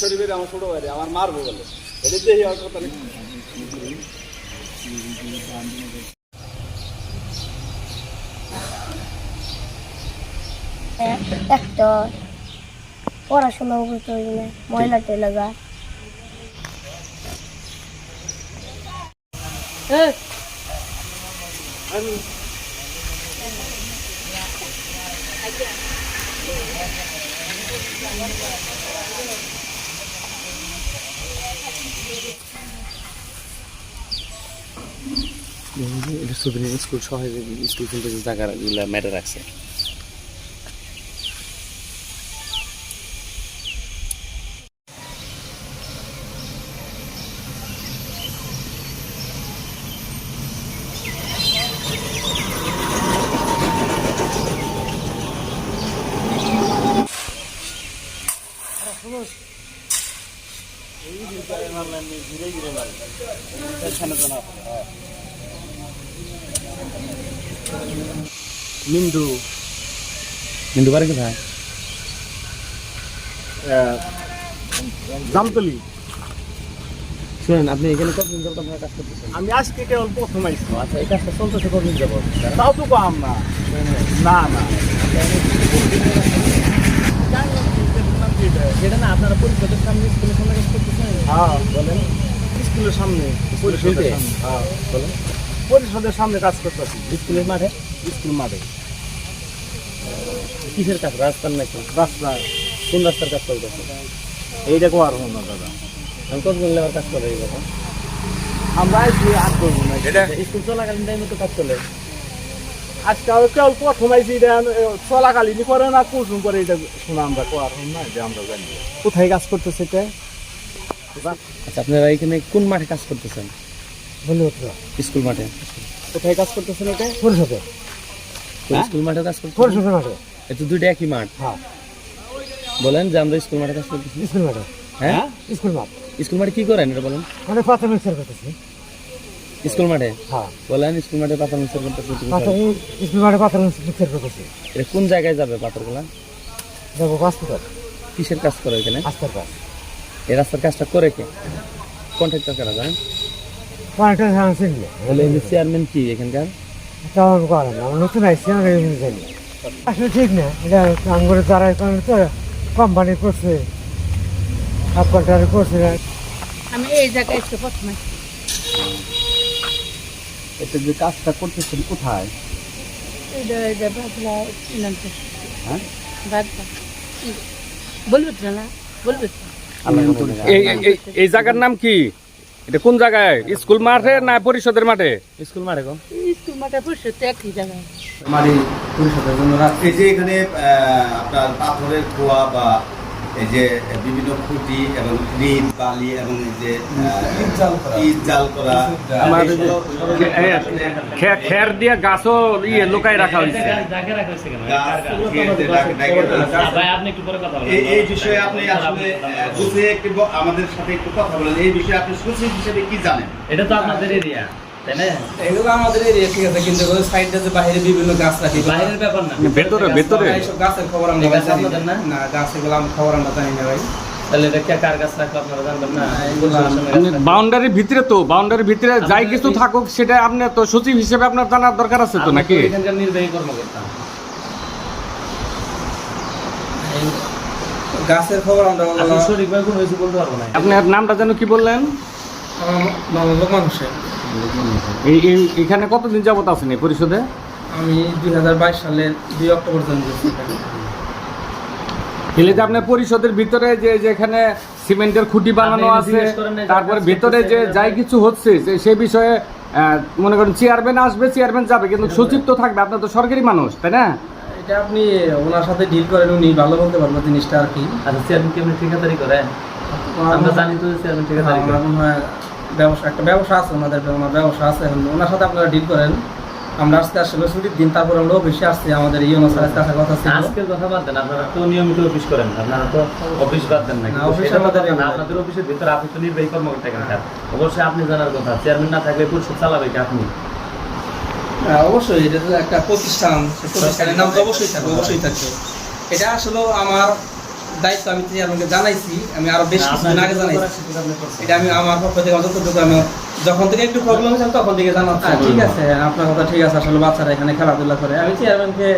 করে আমার ছোট ভাই আমার মারবো বলে। এটা দেখি আর কথা একটা। পড়াশোনা করতে হবে না ময়লা টেলাগা এটা সুবিধা স্কুল সহজে স্কুল কিন্তু জায়গাগুলো মেরে রাখছে মিন্দু। বাড়ি কোথায়? জামতলি। শুনেন আপনি এখানে কতদিন যাবত আপনার কাজ করতেছেন? আমি আজকে কেবল প্রথম আইছি আচ্ছা এই কাজটা চলতেছে কতদিন যাবত? তাও তো কম না। না না। সেটা না আপনারা পরিষদের সামনে স্কুলের সামনে কাজ করতেছেন হ্যাঁ বলেন। স্কুলের সামনে পরিষদের সামনে। হ্যাঁ বলেন। পরিষদের সামনে কাজ করতেছি। স্কুলের মাঠে? স্কুল মাঠে। কিসের কাজ? রাস্তার নাকি? রাস্তা কোন রাস্তার কাজ চলতেছে? এইটা কোয়ার হব না দাদা? আমি কতদিন লেবার কাজ করে এই কথা? আমরা আর করব না স্কুল চলাকালীন টাইমে তো কাজ চলে। আজকে আমি কেবল প্রথম আইছি এটা চলাকালীন করে না কুসুম করে এটা শোনা আমরা হব না যে আমরা জানি। কোথায় কাজ করতেছে এটা? আচ্ছা আপনারা এখানে কোন মাঠে কাজ করতেছেন? বলে স্কুল মাঠে। কোথায় কাজ করতেছেন এটা? পরিষদে কোন স্কুল মাঠে কাজ করতেছেন? পরিষদের মাঠে। এ তো দুইটা একই মাঠ। হ্যাঁ। বলেন যে আমরা স্কুল মাঠে কাজ করতেছি। স্কুল মাঠে। হ্যাঁ? স্কুল মাঠ। স্কুল মাঠে কি করেন এটা বলেন? মানে প্রাথমিক স্যার করতেছি। স্কুল মাঠে? হ্যাঁ। বলেন স্কুল মাঠে পাথর মিক্সার করতেছি স্কুল মাঠে প্রাথমিক স্যার করতেছি এটা কোন জায়গায় যাবে পাথরগুলা? যাব হসপিটাল কিসের কাজ করে এখানে? আস্তার কাজ। এই রাস্তার কাজটা করে কে? কন্ট্রাক্টর কারা জানেন বলে চেয়ারম্যান কি এখানকার? তেমন করেন না আমরা নতুন আইসি আমরা এমনি জানি আসলে ঠিক না এটা আঙ্গুরে যারা এখানে তো কোম্পানি করছে সাব করছে। আমি এই জায়গায় এসে প্রথমে। এটা যে কাজটা করতেছেন কোথায়? হ্যাঁ? বলবে না বলবে এই এই- এই- এই জায়গার নাম কি? এটা কোন জায়গায়? স্কুল মাঠে না পরিষদের মাঠে? স্কুল মাঠে গো। স্কুল মাঠে তো একই জায়গায়। মারি পরিষদের জন্য রাখছে এই যে এখানে আপনার পাথরের খোয়া বা এই যে বিভিন্ন খুঁটি এবং ইট বালি এবং এই যে ইট জাল করা। খে- খের দিয়ে গাছও ইয়ে লুকাই রাখা হয়েছে। গাছ, খের দিয়ে ডাকে- ডাকে রাখা। এই- এই বিষয়ে আপনি আসলে বুঝে একটু আমাদের সাথে একটু কথা বলেন। এই বিষয়ে আপনি সচিব হিসেবে কি জানেন? এটা তো আপনাদের এরিয়া। তাই না? এগুলো আমাদের এরিয়া ঠিক আছে কিন্তু ওই সাইডে যে বাইরে বিভিন্ন গাছ রাখি বাইরের ব্যাপার না। ভেতরে ভেতরে। এইসব গাছের খবর আমরা জানি না? না? গাছ এগুলো আমরা খবর আমরা জানি না ভাই। তাহলে এটা কার গাছ রাখল আপনারা জানবেন না? বাউন্ডারির ভিতরে তো বাউন্ডারির ভিতরে যাই কিছু থাকুক সেটা আপনি তো সচিব হিসেবে আপনার জানার দরকার আছে তো নাকি? এখানকার নির্বাহী কর্মকর্তা। গাছের খবর আমরা আসলে সঠিকভাবে কোনো কিছু বলতে পারব না। আপনার নামটা যেন কি বললেন? আমার লোকমান হোসেন। এখানে কতদিন যাবত আছেন এই পরিষদে? আমি দুই হাজার বাইশ সালের দুই অক্টোবর এলে যে আপনার পরিষদের ভিতরে যে যেখানে সিমেন্টের খুঁটি বানানো আছে তারপরে ভিতরে যে যাই কিছু হচ্ছে যে সে বিষয়ে মনে করেন চেয়ারম্যান আসবে চেয়ারম্যান যাবে কিন্তু সচিব তো থাকবে আপনার তো সরকারি মানুষ তাই না? এটা আপনি ওনার সাথে ডিল করেন উনি ভালো বলতে পারব জিনিসটা আর কি। আচ্ছা চেয়ারম্যান কি আপনি ঠিকাদারি করেন? আমরা জানি তো চেয়ারম্যান ঠিকাদারি করেন। হয় ব্যবসা একটা ব্যবসা আছে ওনাদের ওনার ব্যবসা আছে। এখন ওনার সাথে আপনারা ডিল করেন। আমরা আজকে আসলে ছুটির দিন তারপর আমরা অফিসে আসছি। আমাদের এই অনুসারে কাছে কথা ছিল। আজকের কথা বাদ দেন আপনারা তো নিয়মিত অফিস করেন আপনারা তো অফিস বাদ দেন না না, অফিস আমাদের। আপনাদের অফিসের ভিতরে আপনি তো নির্বাহী কর্মকর্তা এখানকার অবশ্যই আপনি জানার কথা চেয়ারম্যান না থাকলে পরিষদ চালাবে কি আপনি? হ্যাঁ, অবশ্যই এটা তো একটা প্রতিষ্ঠান প্রতিষ্ঠানের নাম তো অবশ্যই থাকবে অবশ্যই থাকবে। এটা আসলে আমার দায়িত্ব আমি আপনাকে জানাইছি আমি আরও বেশ কিছুদিন আগে জানাইছি। এটা আমি আমার পক্ষ থেকে যতটুকু আমি যখন থেকে একটু প্রবলেম হয়েছে তখন থেকে জানাচ্ছি। হ্যাঁ, ঠিক আছে আপনার কথা ঠিক আছে আসলে বাচ্চারা এখানে খেলাধুলা করে। আমি চেয়ারম্যানকে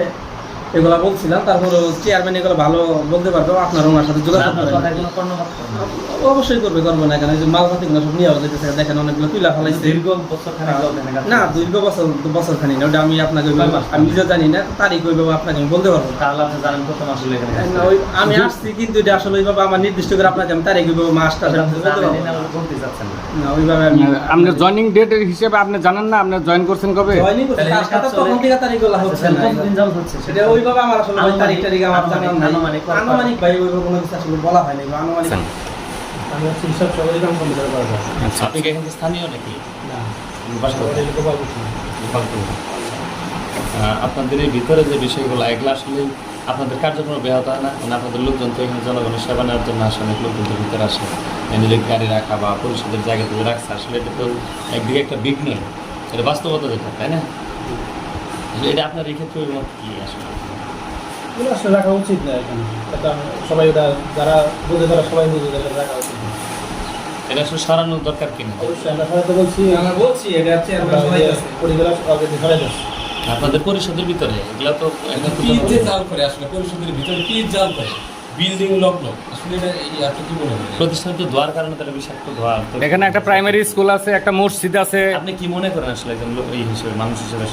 এগুলা বলছিলাম তারপরে চেয়ারম্যান এগুলো ভালো বলতে পারবে আপনার ওনার সাথে যোগাযোগ। অবশ্যই করবে করব না কেন যে মাল ফাতিগুলো সব নিয়ে যেতেছে দেখেন অনেকগুলো তুলা ফেলাইছে। দীর্ঘ বছর কাজ না দীর্ঘ বছর বছর খানি না ওটা আমি আপনাকে? আমি নিজে জানি না তারিখ ওইভাবে আপনাকে আমি বলতে পারব তাহলে আপনি জানেন কত মাস হলো এখানে কাজ না, ওই আমি আসছি কিন্তু এটা আসলে ওইভাবে আমার নির্দিষ্ট করে আপনাকে আমি তারিখ ওইভাবে মাসটা বলতে চাচ্ছেন না। ওইভাবে আমি আপনি জয়নিং ডেটের হিসেবে আপনি জানেন না আপনি জয়েন করছেন কবে? জয়েনিং তখন থেকে হচ্ছে আচ্ছা, না। হচ্ছে সেটা আমার আসলে তারিখ টারিখ আমার জানা নাই। আনুমানিক আনুমানিক ভাই ওইভাবে কোনো কিছু আসলে বলা হয়নি বা আনুমানিক আমি হচ্ছে হিসাব সবাই কাম কম্পিউটার করা আচ্ছা, আপনি কি এখানে স্থানীয় নাকি? না। আপনাদের এই ভিতরে যে বিষয়গুলো এগুলো আসলে আপনাদের কার্যক্রম ব্যাহত হয় না? মানে আপনাদের লোকজন তো এখানে জনগণের সেবা নেওয়ার জন্য আসে অনেক লোকজন তো ভিতরে আসে। নিজের গাড়ি রাখা বা পরিষদের জায়গা তুলে রাখছে। আসলে এটা তো একদিকে একটা বিঘ্ন। এটা বাস্তবতা যেটা তাই না? এটা আপনার এই ক্ষেত্রে মত কি আসলে? এগুলো আসলে রাখা উচিত না এখানে। এটা সবাই এটা যারা বুঝে তারা সবাই বুঝে রাখা উচিত না। এটা আসলে সরানোর দরকার কিনা অবশ্যই আমরা সবাই তো বলছি। আমরা বলছি এটা চেয়ারম্যান আমরা সবাই পরিবার সবাই যাচ্ছে আপনাদের পরিষদের ভিতরে এগুলো তো কি যে জাল করে আসলে পরিষদের ভিতরে কি জাল করে? বিল্ডিং লগ্ন আসলে এটা এই কি মনে হয় প্রতিষ্ঠান তো ধোয়ার কারণে তারা বিষাক্ত ধোয়া। এখানে একটা প্রাইমারি স্কুল আছে একটা মসজিদ আছে। আপনি কি মনে করেন আসলে একজন এই হিসেবে মানুষ হিসেবে